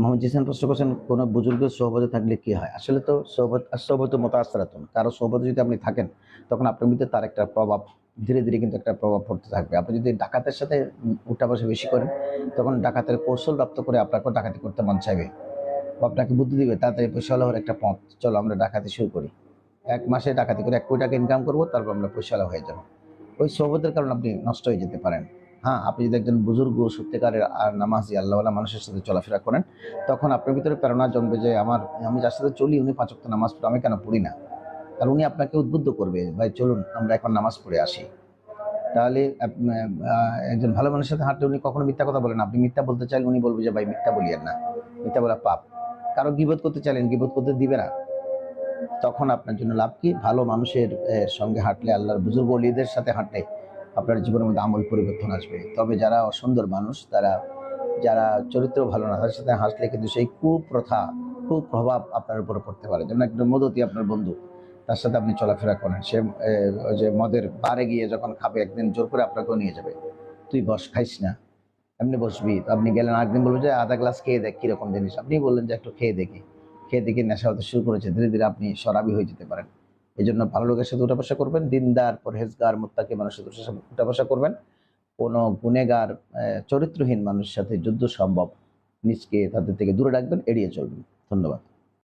মোহাম্মদ জিসান প্রশ্ন করছেন কোনো বুজুর্গের সোহবতে থাকলে কি হয়? আসলে তো সোহবত সোহবত মতো আস্তারাতুন কারও সোহবতে যদি আপনি থাকেন তখন আপনার ভিতরে তার একটা প্রভাব ধীরে ধীরে কিন্তু একটা প্রভাব পড়তে থাকবে। আপনি যদি ডাকাতের সাথে উম, উঠা বসা বেশি করেন তখন ডাকাতের কৌশল রপ্ত করে আপনাকে ডাকাতি করতে মন চাইবে। আপনাকে বুদ্ধি দিবে তাড়াতাড়ি পয়সা হওয়ার একটা পথ। চলো আমরা ডাকাতি শুরু করি। এক মাসে ডাকাতি করে এক কোটি টাকা ইনকাম করব তারপর আমরা পয়সালা হয়ে যাব। ওই সোহবতের কারণে আপনি নষ্ট হয়ে যেতে পারেন। হ্যাঁ আপনি যদি একজন বুজুর্গ, সত্যিকারের, আর নামাজি, আল্লাহওয়ালা মানুষের সাথে চলাফেরা করেন, তখন আপনার ভিতরে প্রেরণা জন্মবে যে আমার, আমি যার সাথে চলি, উনি পাঁচক্ত নামাজ পড়ে, আমি কেন পড়ি না? আর উনি আপনাকে উদ্বুদ্ধ করবে, ভাই, চলুন, আমরা এখন নামাজ পড়ে আসি। তাহলে একজন ভালো মানুষের সাথে হাঁটলে উনি কখনো মিথ্যা কথা বলেন আপনি মিথ্যা বলতে চাইলে উনি বলবে যে, ভাই, মিথ্যা বলিয়েন না। মিথ্যা বলা পাপ। কারও গিবোধ করতে চাইলেন গিবোধ করতে দিবে না। তখন আপনার জন্য লাভ কি? ভালো মানুষের সঙ্গে হাঁটলে আল্লাহর বুজুর্গ অলিদের সাথে হাঁটলে আপনার জীবনের মধ্যে আমল পরিবর্তন আসবে। তবে যারা অসুন্দর মানুষ, তারা, যারা চরিত্র ভালো না, তাদের সাথে হাসলে কিন্তু সেই কুপ্রথা, কুপ্রভাব আপনার উপরে পড়তে পারে। যেমন একটা মদতি আপনার বন্ধু, তার সাথে আপনি চলাফেরা করেন। সে যে মদের বারে গিয়ে যখন খাবে, একদিন জোর করে আপনাকেও নিয়ে যাবে। তুই বস, খাইস না। এমনি বসবি? তো আপনি গেলেন একদিন বলবেন যে, আধা গ্লাস খেয়ে দেখ, কীরকম জিনিস। আপনি বললেন যে, একটু খেয়ে দেখি। খেয়ে দেখে নেশা হতে শুরু করেছে। ধীরে ধীরে আপনি সরাবি হয়ে যেতে পারেন। এই জন্য ভালো লোকের সাথে উঠা বসা করবেন, দিনদার, পরহেজগার, মোত্তাকি মানুষের সাথে উঠা বসা করবেন। কোনো গুনেগার চরিত্রহীন মানুষের সাথে যুদ্ধ সম্ভব। নিজকে তাদের থেকে দূরে রাখবেন, এড়িয়ে চলবেন। ধন্যবাদ।